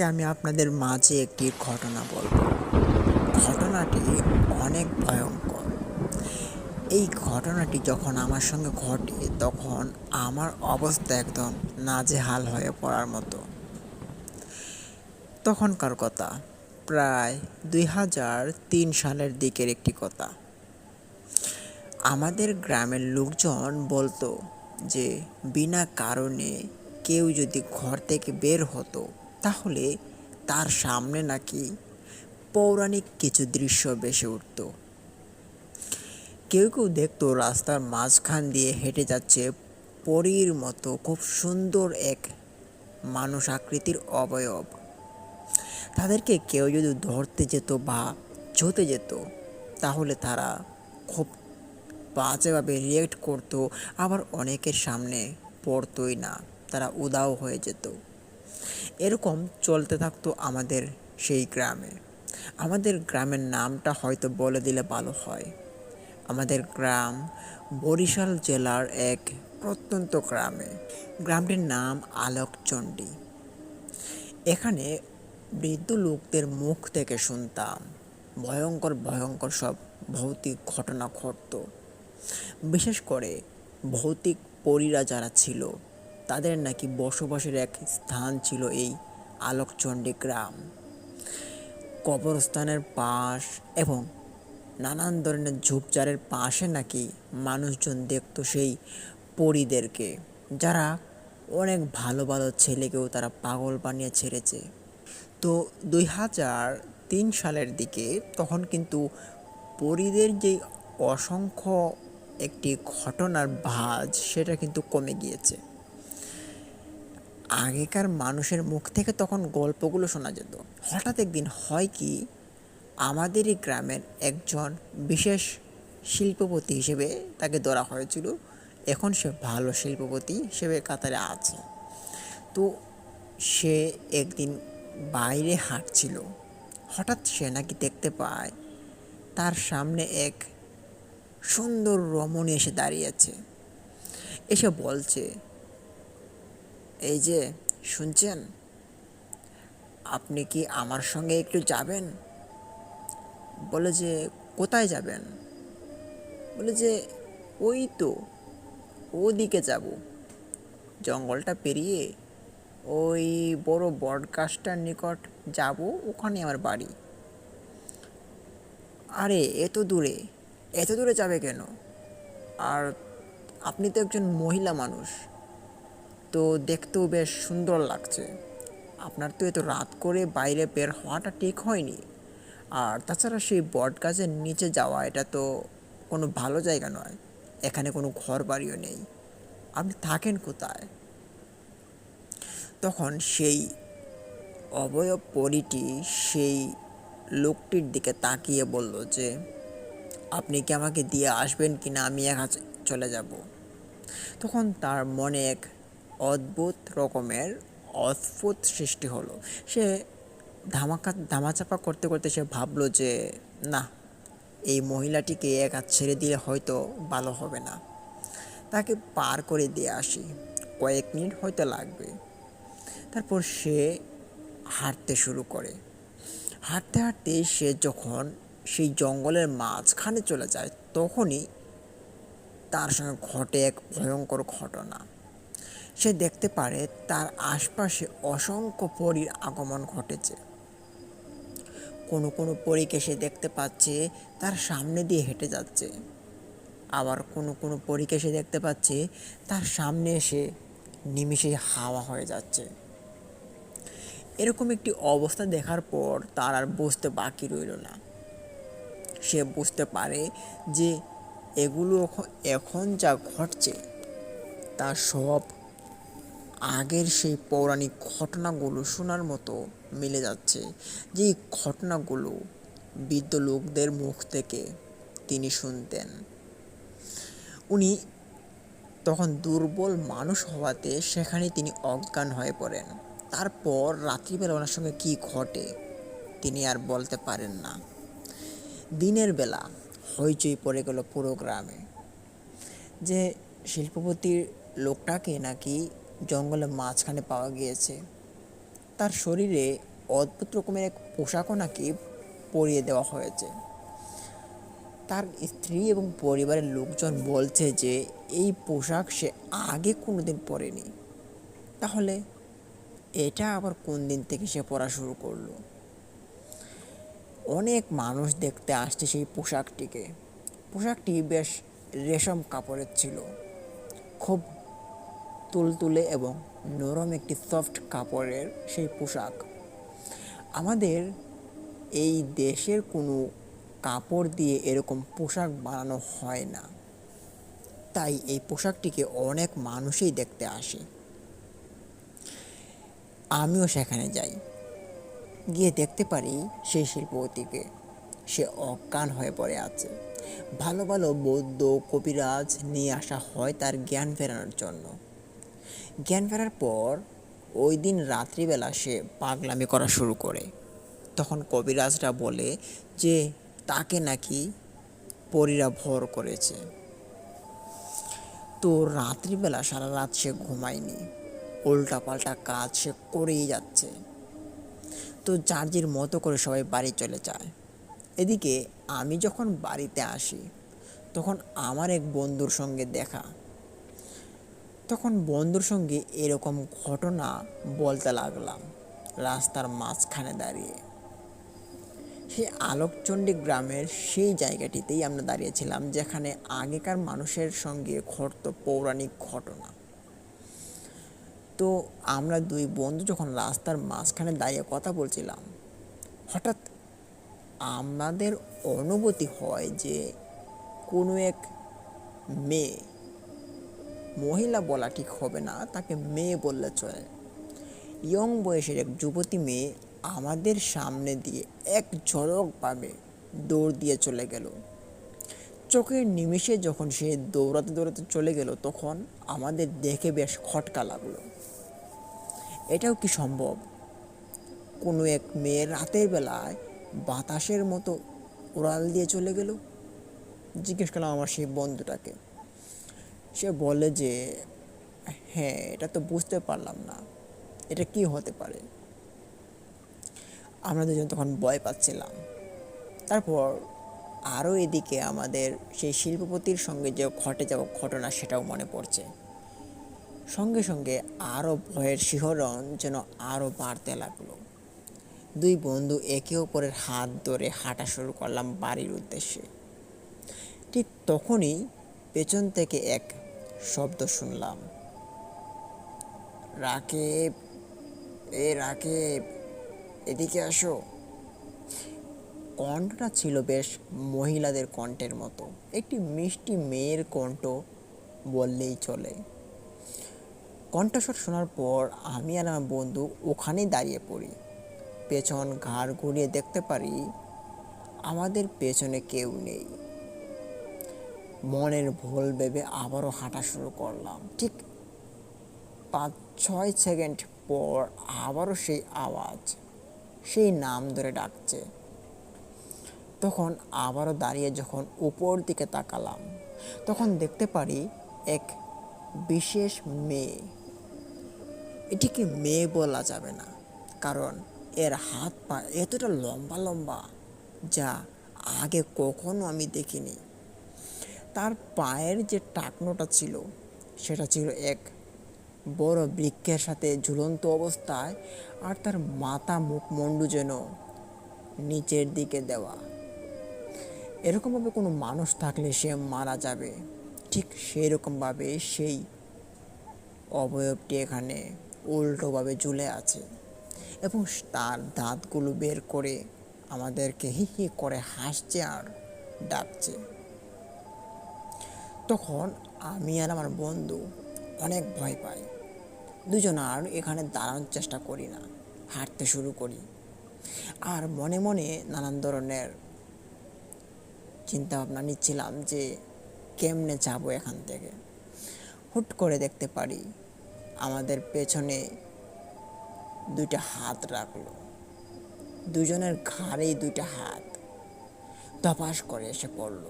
আজকে আমি আপনাদের মাঝে একটি ঘটনা বলব। ঘটনাটি অনেক ভয়ঙ্কর। এই ঘটনাটি যখন আমার সঙ্গে ঘটে, তখন আমার অবস্থা একদম নাজেহাল হয়ে পড়ার মতো। তখনকার কথা, প্রায় দুই হাজার তিন সালের দিকের একটি কথা। আমাদের গ্রামের লোকজন বলতো যে, বিনা কারণে কেউ যদি ঘর থেকে বের হতো তাহলে তার সামনে নাকি পৌরাণিক কিছু দৃশ্য ভেসে উঠত। কেউ কেউ দেখতো রাস্তার মাঝখান দিয়ে হেঁটে যাচ্ছে পরীর মতো খুব সুন্দর এক মানুষ আকৃতির অবয়ব। তাদেরকে কেউ যদি ধরতে যেত বা ছুতে যেত, তাহলে তারা খুব বাজেভাবে রিয়েক্ট করতো, আবার অনেকের সামনে পড়তোই না, তারা উদাও হয়ে যেত। এরকম চলতে থাকতো আমাদের সেই গ্রামে। আমাদের গ্রামের নামটা হয়তো বলে দিলে ভালো হয়। আমাদের গ্রাম বরিশাল জেলার এক প্রত্যন্ত গ্রামে। গ্রামটির নাম আলোকচণ্ডী। এখানে বৃদ্ধ লোকদের মুখ থেকে শুনতাম। ভয়ঙ্কর ভয়ঙ্কর সব ভৌতিক ঘটনা ঘটত। বিশেষ করে ভৌতিক পরীরা যারা ছিল তাদের নাকি বসবাসের এক স্থান ছিল এই আলোকচণ্ডী গ্রাম। কবরস্থানের পাশ এবং নানান ধরনের ঝোপঝাড়ের পাশে নাকি মানুষজন দেখতো সেই পরীদেরকে, যারা অনেক ভালো ভালো ছেলেকেও তারা পাগল বানিয়ে ছেড়েছে। তো দুই হাজার তিন সালের দিকে তখন কিন্তু পরীদের যে অসংখ্য একটি ঘটনার ভাঁজ, সেটা কিন্তু কমে গিয়েছে। আগেকার মানুষের মুখ থেকে তখন গল্পগুলো শোনা যেত। হঠাৎ একদিন হয় কি, আমাদেরই গ্রামের একজন বিশেষ শিল্পপতি হিসেবে তাকে ধরা হয়েছিল। এখন সে ভালো শিল্পপতি হিসেবে কাতারে আছে। তো সে একদিন বাইরে হাঁটছিল। হঠাৎ সে নাকি দেখতে পায়, তার সামনে এক সুন্দর রমণী এসে দাঁড়িয়েছে এসে বলছে এই যে, শুনছেন? আপনি কি আমার সঙ্গে একটু যাবেন? বলে যে, কোথায় যাবেন? বলে যে, ওই তো, ওদিকে যাব। জঙ্গলটা পেরিয়ে ওই বড় বট গাছটার নিকট যাব, ওখানে আমার বাড়ি। আরে, এত দূরে এত দূরে যাবে কেন? আর আপনি তো একজন মহিলা মানুষ। তো দেখতেও বেশ সুন্দর লাগছে। আপনার তো এত রাত করে বাইরে বের হওয়াটা ঠিক হয়নি। আর তাছাড়া সেই বট গাছের নিচে যাওয়া, এটা তো কোনো ভালো জায়গা নয়। এখানে কোনো ঘর বাড়িও নেই। আপনি থাকেন কোথায়? তখন সেই অবয়ব পরিটি সেই লোকটির দিকে তাকিয়ে বলল যে, আপনি কি আমাকে দিয়ে আসবেন কি না আমি একা চলে যাব। তখন তার মনে এক অদ্ভুত রকমের অদ্ভুত সৃষ্টি হলো। সে ধামাকা, ধামাচাপা করতে করতে সে ভাবলো যে, না, এই মহিলাটিকে একা ছেড়ে দিলে হয়তো ভালো হবে না। তাকে পার করে দিয়ে আসি। কয়েক মিনিট হয়তো লাগবে। তারপর সে হাঁটতে শুরু করে। হাঁটতে হাঁটতে সে যখন সেই জঙ্গলের মাঝখানে চলে যায়, তখনই তার সঙ্গে ঘটে এক ভয়ঙ্কর ঘটনা। সে দেখতে পারে তার আশপাশে অসংখ্য পরীর আগমন ঘটেছে। কোনো কোনো পরীকে সে দেখতে পাচ্ছে, তার সামনে দিয়ে হেঁটে যাচ্ছে। আবার কোনো কোনো পরীকে সে দেখতে পাচ্ছে, তার সামনে এসে নিমিষে হাওয়া হয়ে যাচ্ছে। এরকম একটি অবস্থা দেখার পর তার আর বুঝতে বাকি রইল না। সে বুঝতে পারে যে এগুলো এখন যা ঘটছে তা সব আগের সেই পৌরাণিক ঘটনাগুলো শোনার মতো মিলে যাচ্ছে যে ঘটনাগুলো বৃদ্ধ লোকদের মুখ থেকে তিনি শুনতেন। উনি তখন দুর্বল মানুষ হওয়াতে সেখানে তিনি অজ্ঞান হয়ে পড়েন। তারপর রাত্রিবেলা ওনার সঙ্গে কী ঘটে তিনি আর বলতে পারেন না। দিনের বেলা হইচই পড়ে গেল পুরো গ্রামে। যে শিল্পপতির লোকটাকে নাকি জঙ্গলের মাঝখানে পাওয়া গিয়েছে। তার শরীরে অদ্ভুত রকমের এক পোশাকও নাকি পরিয়ে দেওয়া হয়েছে। তার স্ত্রী এবং পরিবারের লোকজন বলছে যে, এই পোশাক সে আগে কোনো কোনোদিন পরেনি। তাহলে এটা আবার কোন দিন থেকে সে পরা শুরু করল? অনেক মানুষ দেখতে আসছে সেই পোশাকটিকে। পোশাকটি বেশ রেশম কাপড়ের ছিল। খুব তুলতুলে এবং নরম একটি সফট কাপড়ের সেই পোশাক। আমাদের এই দেশের কোনো কাপড় দিয়ে এরকম পোশাক বানানো হয় না। তাই এই পোশাকটিকে অনেক মানুষই দেখতে আসে। আমিও সেখানে যাই। গিয়ে দেখতে পারি সেই শিল্পপতিকে। সে অজ্ঞান হয়ে পড়ে আছে। ভালো ভালো বৌদ্ধ কবিরাজ নিয়ে আসা হয় তার জ্ঞান ফেরানোর জন্য। জ্ঞান ফেরার পর ওই দিন রাত্রিবেলা সে পাগলামি করা শুরু করে। তখন কবিরাজরা বলে যে, তাকে নাকি পরীরা ভর করেছে। তো রাত্রিবেলা সারা রাত সে ঘুমায়নি। উল্টাপাল্টা কাজ সে করেই যাচ্ছে। তো চার্জির মতো করে সবাই বাড়ি চলে যায়। এদিকে আমি যখন বাড়িতে আসি, তখন আমার এক বন্ধুর সঙ্গে দেখা। তখন বন্ধুর সঙ্গে এরকম ঘটনা বলতে লাগলাম রাস্তার মাঝখানে দাঁড়িয়ে। সেই আলোকচণ্ডী গ্রামের সেই জায়গাটিতেই আমরা দাঁড়িয়েছিলাম, যেখানে আগেকার মানুষের সঙ্গে ঘটত পৌরাণিক ঘটনা। তো আমরা দুই বন্ধু যখন রাস্তার মাঝখানে দাঁড়িয়ে কথা বলছিলাম, হঠাৎ আমাদের অনুভূতি হয় যে কোনো এক মেয়ে মহিলা বলা ঠিক হবে না, তাকে মেয়ে বললে চলে। ইয়ং বয়সের এক যুবতী মেয়ে আমাদের সামনে দিয়ে এক ঝলকভাবে দৌড় দিয়ে চলে গেল। চোখের নিমিষে যখন সে দৌড়াতে দৌড়াতে চলে গেল, তখন আমাদের দেখে বেশ খটকা লাগল। এটাও কি সম্ভব? কোনো এক মেয়ে রাতের বেলায় বাতাসের মতো উড়াল দিয়ে চলে গেল? জিজ্ঞেস করলাম আমার সেই বন্ধুটাকে। সে বলে যে হ্যাঁ এটা তো বুঝতে পারলাম না। এটা কি হতে পারে? আমরা দুজন তখন ভয় পাচ্ছিলাম। তারপর আরও এদিকে আমাদের সেই শিল্পপতির সঙ্গে যে ঘটে যাওয়া ঘটনা সেটাও মনে পড়ছে। সঙ্গে সঙ্গে আরও ভয়ের শিহরণ যেন আরও বাড়তে লাগল। দুই বন্ধু একে অপরের হাত ধরে হাঁটা শুরু করলাম বাড়ির উদ্দেশ্যে। ঠিক তখনই পেছন থেকে এক শব্দ শুনলাম। রাকেব, এ রাকেব, এদিকে আসো। কণ্ঠটা ছিল বেশ মহিলাদের কণ্ঠের মতো। একটি মিষ্টি মেয়ের কণ্ঠ বললেই চলে। কণ্ঠস্বর শোনার পর আমি আর আমার বন্ধু ওখানেই দাঁড়িয়ে পড়ি। পেছন ঘাড় ঘুরিয়ে দেখতে পারি আমাদের পেছনে কেউ নেই। মনের ভুল ভেবে আবারও হাঁটা শুরু করলাম। ঠিক পাঁচ, ছয় সেকেন্ড পর আবারও সেই আওয়াজ, সেই নাম ধরে ডাকছে। তখন আবারও দাঁড়িয়ে যখন উপর দিকে তাকালাম, তখন দেখতে পারি এক বিশেষ মেয়ে। এটিকে মেয়ে বলা যাবে না, কারণ এর হাত পা এতটা লম্বা লম্বা, যা আগে কখনো আমি দেখিনি। তার পায়ের যে টাকনোটা ছিল, সেটা ছিল এক বড় বৃক্ষের সাথে ঝুলন্ত অবস্থায় আর তার মাথা মুখমণ্ডু যেন নিচের দিকে দেওয়া। এরকমভাবে কোনো মানুষ থাকলে সে মারা যাবে। ঠিক সেই রকমভাবে সেই অবয়বটি এখানে উল্টোভাবে ঝুলে আছে এবং তার দাঁতগুলো বের করে আমাদেরকে হি হি করে হাসছে আর ডাকছে। তখন আমি আর আমার বন্ধু অনেক ভয় পাই। দুজন আর এখানে দাঁড়ানোর চেষ্টা করি না, হাঁটতে শুরু করি। আর মনে মনে নানান ধরনের চিন্তাভাবনা নিচ্ছিলাম যে কেমনে যাব এখান থেকে। হুট করে দেখতে পারি আমাদের পেছনে দুইটা হাত রাখল। দুজনের ঘাড়েই দুইটা হাত। ধপাস করে এসে পড়ল।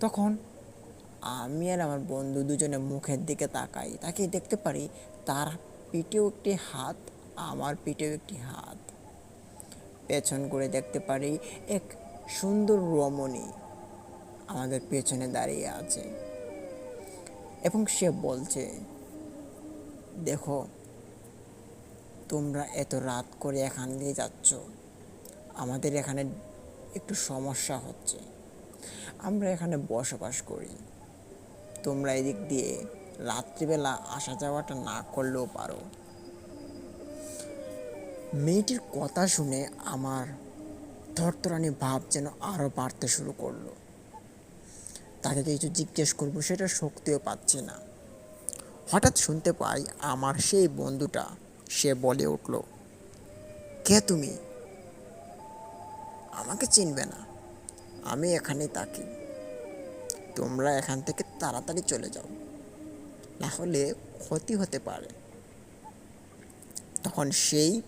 তখন আমি আর আমার বন্ধু দুজনে মুখের দিকে তাকাই তাকে দেখতে পারি তার পিঠেও একটি হাত, আমার পিঠেও একটি হাত। পেছন করে দেখতে পারি এক সুন্দর রমণী আমাদের পেছনে দাঁড়িয়ে আছে। এবং সে বলছে, দেখো, তোমরা এত রাত করে এখান দিয়ে যাচ্ছ, আমাদের এখানে একটু সমস্যা হচ্ছে। আমরা এখানে বসবাস করি। তোমরা এদিক দিয়ে রাত্রিবেলা আসা যাওয়াটা না করলেও পারো। মেয়েটির কথা শুনে আমার থরথরানি ভাব যেন আরও বাড়তে শুরু করল। তাকে কিছু জিজ্ঞেস করব, সেটা শক্তিও পাচ্ছি না। হঠাৎ শুনতে পাই আমার সেই বন্ধুটা, সে বলে উঠল, কে তুমি? আমাকে চিনবে না। আমি এখানেই থাকি। তোমরা এখান থেকে তাড়াতাড়ি চলে যাও। না হলে ক্ষতি হতে পারে। তখন সেই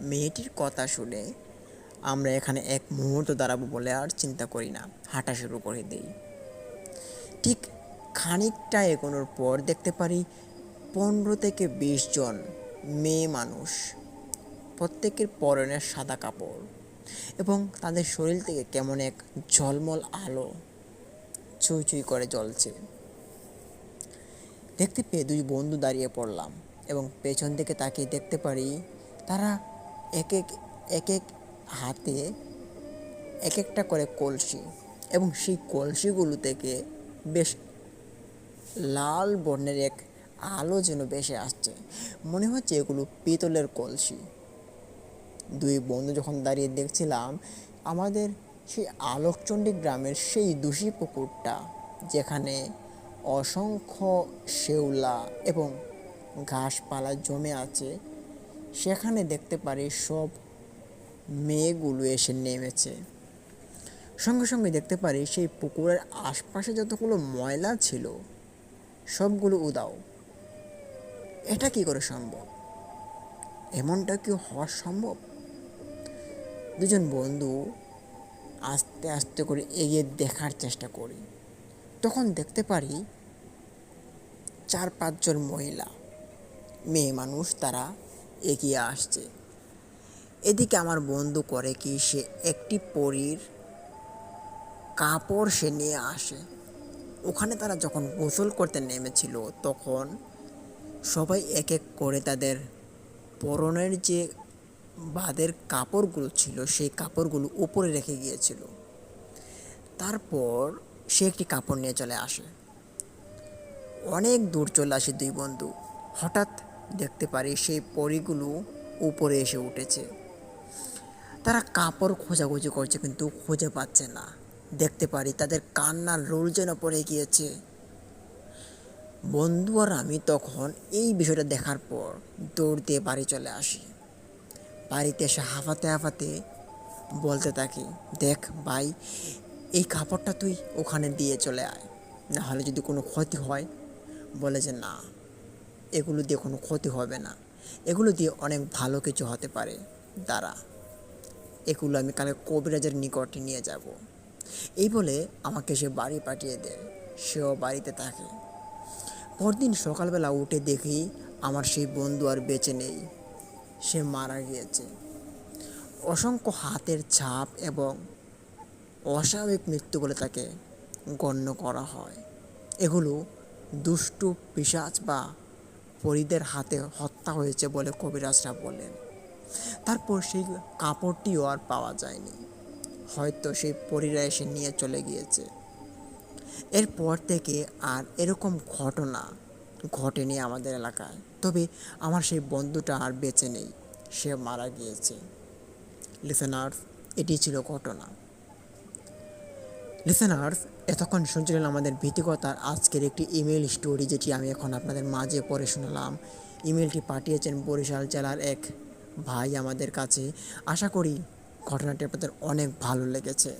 মেয়েটির কথা শুনে আমরা এখানে এক মুহূর্ত দাঁড়াবো বলে আর চিন্তা করি না। হাঁটা শুরু করে দিই। ঠিক খানিকটা এগোনোর পর দেখতে পারি পনেরো থেকে বিশ জন মেয়ে মানুষ। প্রত্যেকের পরনে সাদা কাপড়। এবং তাদের শরীর থেকে কেমন এক ঝলমল আলো চুই চুই করে জ্বলছে। দেখতে পেয়ে দুই বন্ধু দাঁড়িয়ে পড়লাম এবং পেছন দিকে তাকিয়ে দেখতে পারি তারা এক এক এক এক হাতে এক একটা করে কলসি এবং সেই কলসিগুলো থেকে বেশ লাল বর্ণের এক আলো যেন বেশে আসছে। মনে হচ্ছে এগুলো পিতলের কলসি। দুই বন্ধু যখন দাঁড়িয়ে দেখছিলাম, আমাদের সেই আলোকচণ্ডী গ্রামের সেই দূষী পুকুরটা, যেখানে অসংখ্য শেওলা এবং ঘাসপালা জমে আছে, সেখানে দেখতে পারি সব মেয়েগুলো এসে নেমেছে। সঙ্গে সঙ্গে দেখতে পারি সেই পুকুরের আশপাশে যতগুলো ময়লা ছিল, সবগুলো উদাও। এটা কি করে সম্ভব? এমনটা কি হওয়া সম্ভব? দুজন বন্ধু আস্তে আস্তে করে এগিয়ে দেখার চেষ্টা করি। তখন দেখতে পারি চার পাঁচজন মহিলা, মেয়ে মানুষ তারা এগিয়ে আসছে। এদিকে আমার বন্ধু করে কি সে একটি পরীর কাপড় সে নিয়ে আসে। ওখানে তারা যখন গোসল করতে নেমেছিল তখন সবাই এক এক করে তাদের পরনের যে বাদের কাপড়গুলো ছিল, সেই কাপড়গুলো উপরে রেখে গিয়েছিল। তারপর সে একটি কাপড় নিয়ে চলে আসে। অনেক দূর চলে আসে দুই বন্ধু। হঠাৎ দেখতে পারি সেই পরিগুলো উপরে এসে উঠেছে। তারা কাপড় খোঁজাখুঁজি করছে কিন্তু খুঁজে পাচ্ছে না। দেখতে পারি তাদের কান্নার রোল যেন পড়ে গিয়েছে। বন্ধু আর আমি তখন এই বিষয়টা দেখার পর দৌড় দিয়ে বাড়ি চলে আসি। বাড়িতে এসে হাঁফাতে হাঁফাতে বলতে থাকি, দেখ ভাই, এই কাপড়টা তুই ওখানে দিয়ে চলে আয়। না হলে যদি কোনো ক্ষতি হয়, বলে যে না, এগুলো দিয়ে কোনো ক্ষতি হবে না। এগুলো দিয়ে অনেক ভালো কিছু হতে পারে। দ্বারা এগুলো আমি কালকে কবিরাজের নিকটে নিয়ে যাব। এই বলে আমাকে সে বাড়ি পাঠিয়ে দেয়। সেও বাড়িতে থাকে। পরদিন সকালবেলা উঠে দেখি আমার সেই বন্ধু আর বেঁচে নেই। সে মারা গিয়েছে। অসংখ্য হাতের ছাপ এবং অস্বাভাবিক মৃত্যু বলে তাকে গণ্য করা হয়। এগুলো দুষ্টু পিসাচ বা পরিদের হাতে হত্যা হয়েছে বলে কবিরাজরা বলেন। তারপর সেই কাপড়টিও আর পাওয়া যায়নি। হয়তো সেই পরীরা এসে নিয়ে চলে গিয়েছে। এরপর থেকে আর এরকম ঘটনা ঘটেনি আমাদের এলাকায়। তবে আমার সেই বন্ধুটা আর বেঁচে নেই, সে মারা গিয়েছে। লিসেনার্স এটি ছিল ঘটনা। লিসেনার্স এতক্ষণ শুনছিলেন আমাদের ভীতিকতার আজকের একটি ইমেল স্টোরি যেটি আমি এখন আপনাদের মাঝে পড়ে শোনালাম। ইমেলটি পাঠিয়েছেন বরিশাল জেলার এক ভাই আমাদের কাছে। আশা করি ঘটনাটি আপনাদের অনেক ভালো লেগেছে।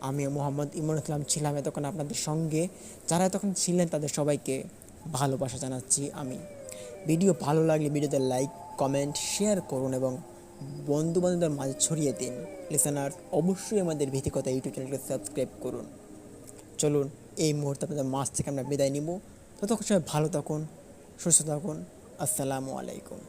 আমি মোহাম্মদ ইমন ইসলাম ছিলাম এতক্ষণ আপনাদের সঙ্গে। যারা এতক্ষণ ছিলেন তাদের সবাইকে ভালোবাসা জানাচ্ছি আমি। ভিডিও ভালো লাগলে ভিডিওতে লাইক কমেন্ট শেয়ার করুন এবং বন্ধু বান্ধবদের মাঝে ছড়িয়ে দিন। লিসেনার অবশ্যই আমাদের ভীতিকতা ইউটিউব চ্যানেলকে সাবস্ক্রাইব করুন। চলুন, এই মুহূর্তে আপনাদের মাছ থেকে আমরা বিদায় নিব। ততক্ষণ সবাই ভালো থাকুন, সুস্থ থাকুন। আসসালামু আলাইকুম।